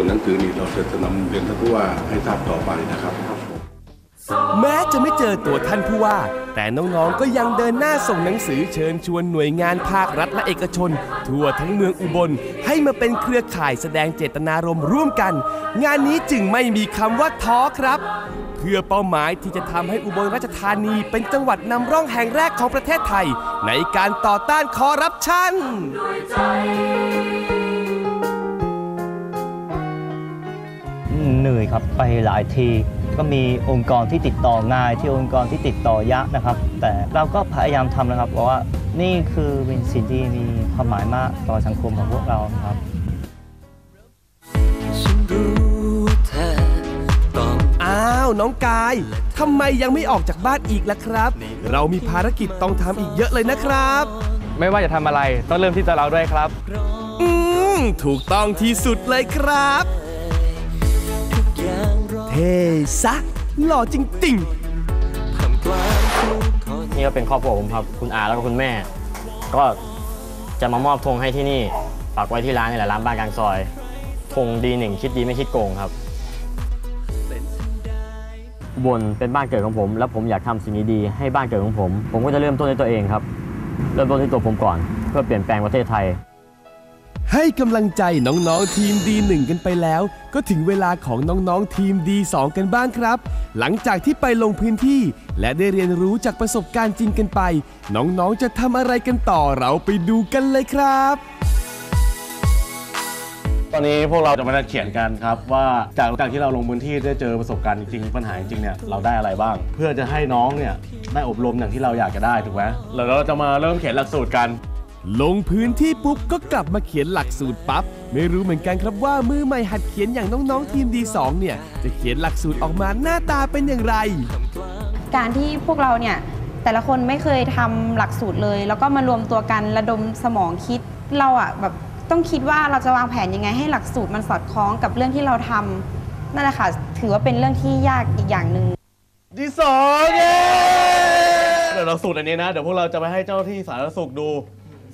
ส่วนหนังสือนี่เราจะนำเรียนท่านผู้ว่าให้ทราบต่อไปนะครับ แม้จะไม่เจอตัวท่านผู้ว่า แต่น้องๆก็ยังเดินหน้าส่งหนังสือเชิญชวนหน่วยงานภาครัฐและเอกชน ทั่วทั้งเมืองอุบล ให้มาเป็นเครือข่ายแสดงเจตนารมณ์ร่วมกัน งานนี้จึงไม่มีคำว่าท้อครับ เพื่อเป้าหมายที่จะทำให้อุบลราชธานีเป็นจังหวัดนำร่องแห่งแรกของประเทศไทย ในการต่อต้านคอร์รัปชัน นื่อยครับไปหลายทีก็มีองค์กรที่ติดต่อง่ายที่องค์กรที่ติดต่อยากนะครับ แต่เราก็พยายามทำนะครับ เพราะว่านี่คือเป็นสิ่งที่มีความหมายมากต่อสังคมของพวกเราครับอ้าวน้องกายทำไมยังไม่ออกจากบ้านอีกล่ะครับ เรามีภารกิจต้องทำอีกเยอะเลยนะครับ ไม่ว่าจะทำอะไรต้องเริ่มที่ตัวเราด้วยครับ อืมถูกต้องที่สุดเลยครับ เท่ซะ หล่อจริง ๆ นี่ก็เป็นครอบครัวผมครับ คุณอาแล้วก็คุณแม่ ก็จะมามอบธงให้ที่นี่ปักไว้ที่ร้านนี่แหละร้านบ้านกลางซอยธงดีหนึ่งคิดดีไม่คิดโกงครับบนเป็นบ้านเกิดของผม แล้วผมอยากทำสิ่งดีๆให้บ้านเกิดของผม ผมก็จะเริ่มต้นด้วยตัวเองครับ เริ่มต้นที่ตัวผมก่อน เพื่อเปลี่ยนแปลงประเทศไทย ให้กำลังใจน้องๆทีม D1 กันไปแล้ว ก็ถึงเวลาของน้องๆทีม D2 กันบ้างครับ หลังจากที่ไปลงพื้นที่ และได้เรียนรู้จากประสบการณ์จริงกันไป น้องๆจะทำอะไรกันต่อเราไปดูกันเลยครับ ตอนนี้พวกเราจะมาเขียนกันครับว่าจากการที่เราลงพื้นที่ได้เจอประสบการณ์จริงๆปัญหาจริงๆเนี่ยเราได้อะไรบ้าง เพื่อจะให้น้องเนี่ยได้อบรมอย่างที่เราอยากจะได้ถูกไหมแล้วเราจะมาเริ่มเขียนหลักสูตรกัน ลงพื้นที่ปุ๊บก็กลับมาเขียนหลักสูตรปั๊บไม่รู้เหมือนกันครับว่ามือใหม่หัดเขียนอย่างน้องๆทีม D2 เนี่ย จะเขียนหลักสูตรออกมาหน้าตาเป็นอย่างไร การที่พวกเราเนี่ย แต่ละคนไม่เคยทำหลักสูตรเลย แล้วก็มารวมตัวกันระดมสมองคิดเราอะแบบต้องคิดว่าเราจะวางแผนยังไงให้หลักสูตรมันสอดคล้องกับเรื่องที่เราทำนั่นแหละค่ะถือว่าเป็นเรื่องที่ยากอีกอย่างหนึ่งที่สองเย้เดี๋ยวเราสูตรอันนี้นะ เดี๋ยวพวกเราจะไปให้เจ้าหน้าที่สาธารณสุขดู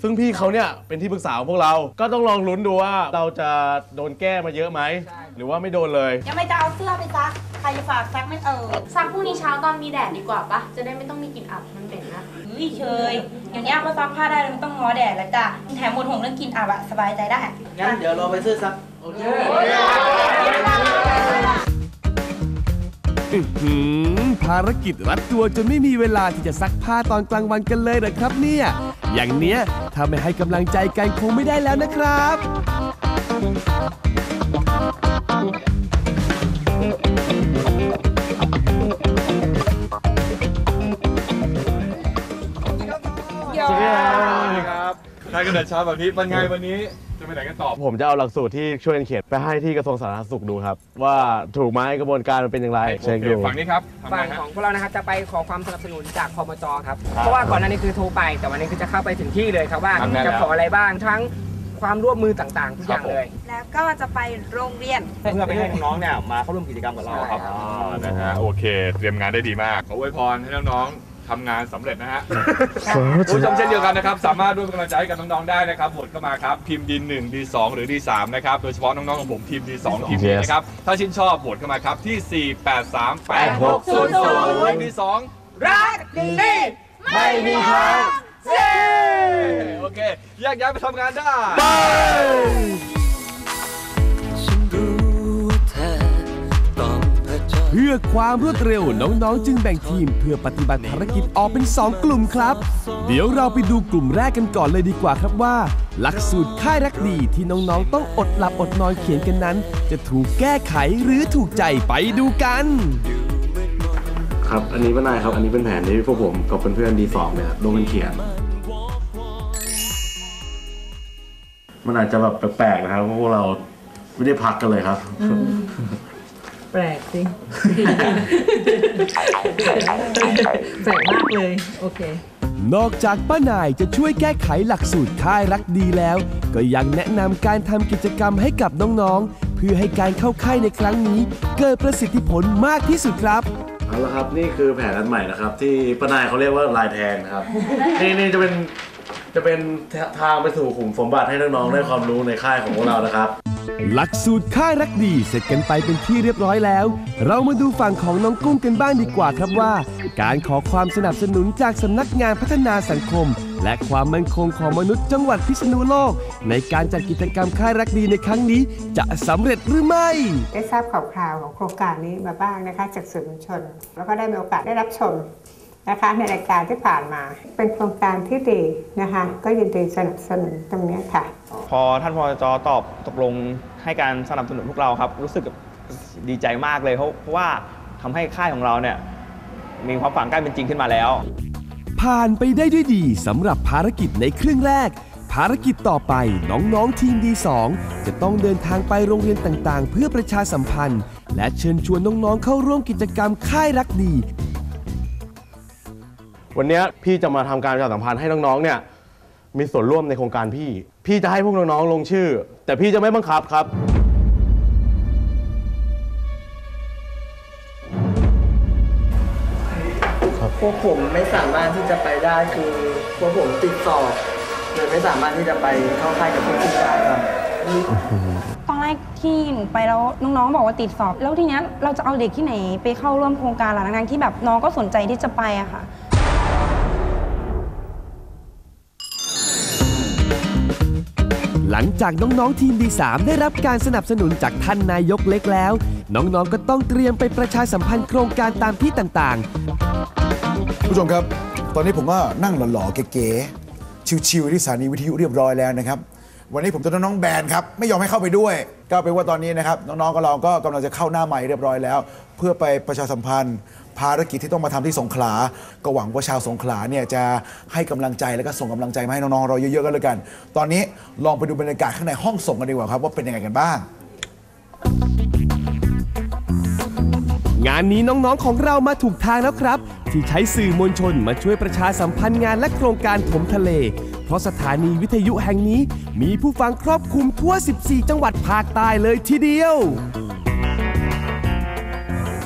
ซึ่งพี่เขาเนี่ยเป็นที่ปรึกษาของพวกเรา ก็ต้องลองลุ้นดูว่าเราจะโดนแก้มาเยอะไหม หรือว่าไม่โดนเลย ยังไม่จะเอาเสื้อไปซัก ใครจะฝากซักไม่เออซักพรุ่งนี้เช้าตอนมีแดดดีกว่าปะจะได้ไม่ต้องมีกลิ่นอับมันเป็นนะเฮ้ยเชยเดี๋ยวนี้ก็ซักผ้าได้ไม่ต้องง้อแดดแล้วจ้ะแถมหมดห่วงเรื่องกินอับอะสบายใจได้งั้นเดี๋ยวเราไปซื้อซัก โอเค อื้อหือภารกิจรัดตัวจนไม่มีเวลาที่จะซักผ้าตอนกลางวันกันเลยเหรอครับเนี่ย อย่างเนี้ยถ้าไม่ให้กำลังใจกันคงไม่ได้แล้วนะครับครับใครกันแต่เช้าแบบนี้เป็นไงวันนี้ จะไปไหนกันต่อผมจะเอาหลักสูตรที่ช่วยกันเขียนไปให้ที่กระทรวงสาธารณสุขดูครับ ว่าถูกไหมกระบวนการมันเป็นอย่างไรโอเช็คเคดูฝั่งนี้ครับทำไงฝั่งฮะ ของพวกเรานะครับจะไปขอความสนับสนุนจากพมจครับ เพราะว่าก่อนหน้านี้คือโทรไป แต่วันนี้คือจะเข้าไปถึงที่เลยครับว่าทำได้แล้ว จะขออะไรบ้างทั้งความร่วมมือต่างๆทุกอย่างครับผมเลย แล้วก็จะไปโรงเรียน เพื่อไปให้น้องๆเนี่ยมาเข้าร่วมกิจกรรมกับเราครับ อ๋อนะฮะโอเค เตรียมงานได้ดีมาก ขออวยพรให้น้องๆ ทำงานสำเร็จนะฮะ คุณผู้ชมเช่นเดียวกันนะครับ สามารถร่วมเป็นกำลังใจให้กับน้องๆได้นะครับโหวตเข้ามาครับ พิมพ์ดีหนึ่งดีสองหรือดีสามนะครับโดยเฉพาะน้องๆของผมทีมดีสองทีมนี้นะครับ ถ้าชื่นชอบโหวตเข้ามาครับที่ 4 8 3 8 6 0 0ดีสองรักดีไม่มีทางเย้โอเคแยกย้ายไปทำงานได้ พื่อความรวดเร็วน้องๆ จึงแบ่งทีม เพื่อปฏิบัติภารกิจออกเป็น 2 กลุ่มครับ เดี๋ยวเราไปดูกลุ่มแรกกันก่อนเลยดีกว่าครับว่า หลักสูตรค่ายรักดีที่น้องๆ ต้องอดหลับอดนอนเขียนกันนั้น จะถูกแก้ไขหรือถูกใจไปดูกัน ครับ อันนี้ป้านายครับ อันนี้เป็นแผนที่พวกผมกับเพื่อนๆดีสองเนี่ยลงกันเขียน มันอาจจะแบบแปลกๆนะครับเพราะพวกเราไม่ได้พักกันเลยครับแปลกสิ แปลกมากเลย โอเคนอกจากป้านายจะช่วยแก้ไขหลักสูตรค่ายรักดีแล้ว ก็ยังแนะนำการทำกิจกรรมให้กับน้องๆ เพื่อให้การเข้าค่ายในครั้งนี้ เกิดประสิทธิผลมากที่สุดครับเอาละครับนี่คือแผนอันใหม่นะครับ ที่ป้านายเขาเรียกว่าลายแทงนะครับ นี่นี่จะเป็นจะเป็นทางไปสู่ขุมสมบัติให้น้องๆได้ความรู้ในค่ายของพวกเรานะครับ หลักสูตรค่ายรักดีเสร็จกันไปเป็นที่เรียบร้อยแล้ว เรามาดูฝั่งของน้องกุ้งกันบ้างดีกว่าครับว่า การขอความสนับสนุนจากสำนักงานพัฒนาสังคม และความมั่นคงของมนุษย์จังหวัดพิษณุโลก ในการจัดกิจกรรมค่ายรักดีในครั้งนี้ จะสำเร็จหรือไม่ ได้ทราบข่าวคราวของโครงการนี้มาบ้างนะคะจากสื่อมวลชน แล้วก็ได้มีโอกาสได้รับชมนะคะในรายการที่ผ่านมาเป็นโครงการที่ดีนะคะ ก็ยินดีสนับสนุนตรงนี้ค่ะ พอท่านพอจตอบตกลงให้การสนับสนุนพวกเราครับ รู้สึกดีใจมากเลยเพราะเพราะว่าทำให้ค่ายของเราเนี่ยมีความฝันใกล้เป็นจริงขึ้นมาแล้ว ผ่านไปได้ด้วยดีสำหรับภารกิจในครึ่งแรก ภารกิจต่อไปน้องๆทีมดีสองจะต้องเดินทางไปโรงเรียนต่างๆ เพื่อประชาสัมพันธ์ และเชิญชวนน้องๆเข้าร่วมกิจกรรมค่ายรักดี วันเนี้ยพี่จะมาทำการประชาสัมพันธ์ให้น้องๆเนี่ยมีส่วนร่วมในโครงการพี่ พี่จะให้พวกน้องๆลงชื่อ แต่พี่จะไม่บังคับครับ พวกผมไม่สามารถที่จะไปได้คือพวกผมติดสอบเลยไม่สามารถที่จะไปเข้าค่ายกับพี่ๆได้ครับ ตอนแรกที่หนูไปแล้วน้องๆบอกว่าติดสอบ แล้วทีเนี้ยเราจะเอาเด็กที่ไหนไปเข้าร่วมโครงการล่ะทั้งๆที่แบบน้องก็สนใจที่จะไปอะค่ะ หลังจากน้องๆทีมดีสามได้รับการสนับสนุนจากท่านนายกเล็กแล้ว น้องๆก็ต้องเตรียมไปประชาสัมพันธ์โครงการตามที่ต่างๆ ผู้ชมครับ ตอนนี้ผมก็นั่งหล่อๆเก๋ๆชิวๆที่สถานีวิทยุเรียบร้อยแล้วนะครับวันนี้ผมจะน้องๆแบนครับ ไม่ยอมให้เข้าไปด้วย ก็เป็นว่าตอนนี้นะครับ น้องๆกับเราก็กำลังจะเข้าหน้าใหม่เรียบร้อยแล้ว เพื่อไปประชาสัมพันธ์ ภารกิจที่ต้องมาทำที่สงขลา ก็หวังว่าชาวสงขลาเนี่ยจะให้กำลังใจแล้วก็ส่งกำลังใจมาให้น้องๆเราเยอะๆกันเลยกัน ตอนนี้ลองไปดูบรรยากาศข้างในห้องส่งกันดีกว่าครับว่าเป็นยังไงกันบ้าง งานนี้น้องๆของเรามาถูกทางแล้วครับ ที่ใช้สื่อมวลชนมาช่วยประชาสัมพันธ์งานและโครงการถมทะเล เพราะสถานีวิทยุแห่งนี้ มีผู้ฟังครอบคลุมทั่ว 14 จังหวัดภาคใต้เลยทีเดียว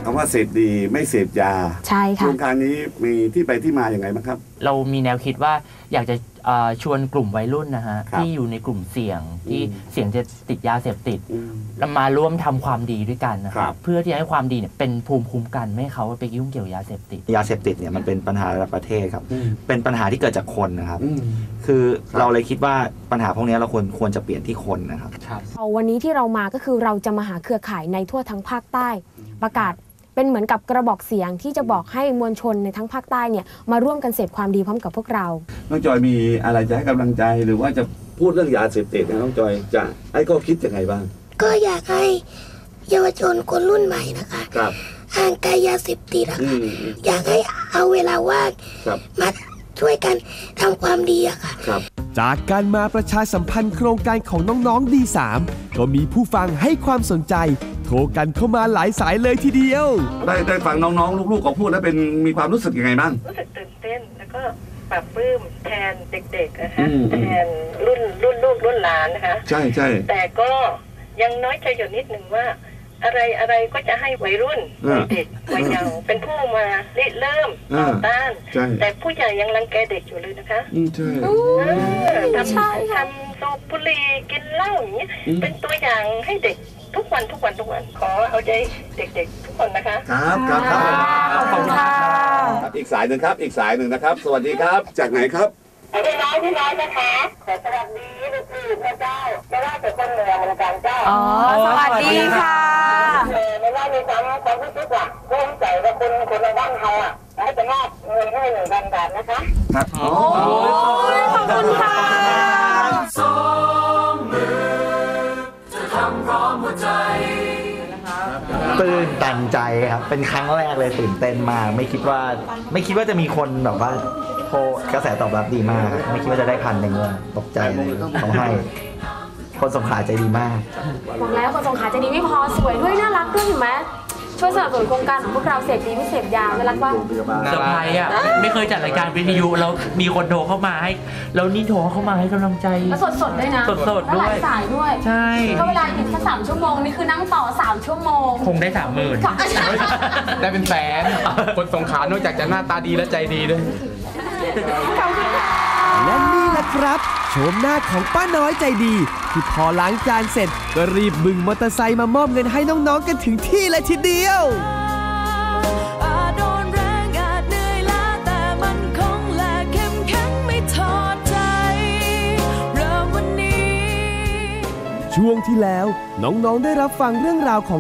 คำว่าเสพดีไม่เสพยาใช่ค่ะโครงการนี้มีที่ไปที่มาอย่างไงบ้างครับ เรามีแนวคิดว่าอยากจะเอ่อชวนกลุ่มวัยรุ่นนะฮะครับที่อยู่ในกลุ่มเสี่ยงที่อืมเสี่ยงจะติดยาเสพติดแล้วมาร่วมทำความดีด้วยกันนะคครัรับ บเพื่อที่จะให้ความดีเนี่ยเป็นภูมิคุ้มกันไม่ให้เขาไปยุ่งเกี่ยวยาเสพติด ยาเสพติดเนี่ยมันเป็นปัญหาระดับประเทศครับอืมเป็นปัญหาที่เกิดจากคนนะครับอืมคือครับเราเลยคิดว่าปัญหาพวกนี้เราควรควรจะเปลี่ยนที่คนนะครับ เอาวันนี้ที่เรามาก็คือเราจะมาหาเครือข่ายในทั่วทั้งภาคใต้ ประกาศ เป็นเหมือนกับกระบอกเสียงที่จะบอกให้มวลชนในทั้งภาคใต้เนี่ยมาร่วมกันเสพความดีพร้อมกับพวกเรา น้องจอยมีอะไรจะให้กำลังใจหรือว่าจะพูดเรื่องยาเสพติดนะน้องจอยจะให้ข้อคิดยังไงบ้าง ก็อยากให้เยาวชนคนรุ่นใหม่นะคะครับห่างไกลยาเสพติดอะอืค่ะมอืมอยากให้เอาเวลาว่างครับมาช่วยกันทำความดีอะค่ะ ครับ จากการมาประชาสัมพันธ์โครงการของน้องๆดีสามก็มีผู้ฟังให้ความสนใจ โทรกันเข้ามาหลายสายเลยทีเดียว ได้ได้ฟังน้องๆ ลูกๆเขาพูดแล้วเป็นมีความรู้สึกยังไงบ้าง รู้สึกตื่นเต้นแล้วก็ปรับปลื้มแทนเด็กๆนะคะอืม แทนรุ่นรุ่นลูกรุ่นหลานนะคะ ใช่ใช่แต่ก็ยังน้อยใจอยู่นิดหนึ่งว่า อะไรอะไรก็จะให้วัยรุ่นอ่าวัยเด็กวัยเยาว์เป็นผู้มาริเริ่มต่ออ่าต้าน ใช่ แต่ผู้ใหญ่ยังรังแกเด็กอยู่เลยนะคะอืมใช่เออทำทำสูบบุหรี่กินเหล้าอย่างนี้ยอืม เป็นตัวอย่างให้เด็กทุกวันทุกวันทุกวันขอเอาใจเด็กๆ ทุกคนนะคะ ครับครับครับขอบคุณครับอีกสายหนึ่งครับ อีกสายหนึ่งนะครับ สวัสดีครับ จากไหนครับ พี่น้อยพี่น้อยนะคะขอสวัสดีลูกๆนะเจ้าไม่ว่าจะคนเหนือเหมือนกันเจ้าอ๋อ สวัสดีค่ะ คนคนในบ้านเขาอะให้จะมอบเงินให้หนึ่งพันบาทนะคะครับโอ้ยขอบคุณค่ะตื่นตันใจครับ เป็นครั้งแรกเลยตื่นเต้นมาก ไม่คิดว่า ไม่คิดว่าจะมีคนแบบว่าโทรกระแสตอบรับดีมาก ไม่คิดว่าจะได้พันหนึ่งเลยตกใจเลยเขาให้ คนสงขลาใจดีมากบอกแล้วคนสงขลาใจะดีไม่พอสวยด้วยน่ารักด้วยเห็นไหม ช่วยสนับสนุนโครงการของพวกเราเสพดีไม่เสพยาน่ารักว่า เซอร์ไพรส์อะ ไม่เคยจัดรายการวิทยุแล้วมีคนโทรเข้ามาให้ แล้วนี่โทรเข้ามาให้กำลังใจ แล้วสดๆด้วยนะสดๆแล้วหลาด้วยยสายด้วยใช่ก็เวลาหยุดแค่สามชั่วโมงนี่คือนั่งต่อสามชั่วโมงคงได้สามหมื่นได้เป็นแสน คนสงขลานอกจากจะหน้าตาดีและใจดีด้วยและนี่แหละ ครับโฉมหน้าของป้าน้อยใจดีที่พอล้างจานเสร็จก็รีบบึงมอเตอร์ไซค์มามอบเงินให้น้องๆกันถึงที่เลยทีเดียวช่วงที่แล้วน้องๆได้รับฟังเรื่องราวของ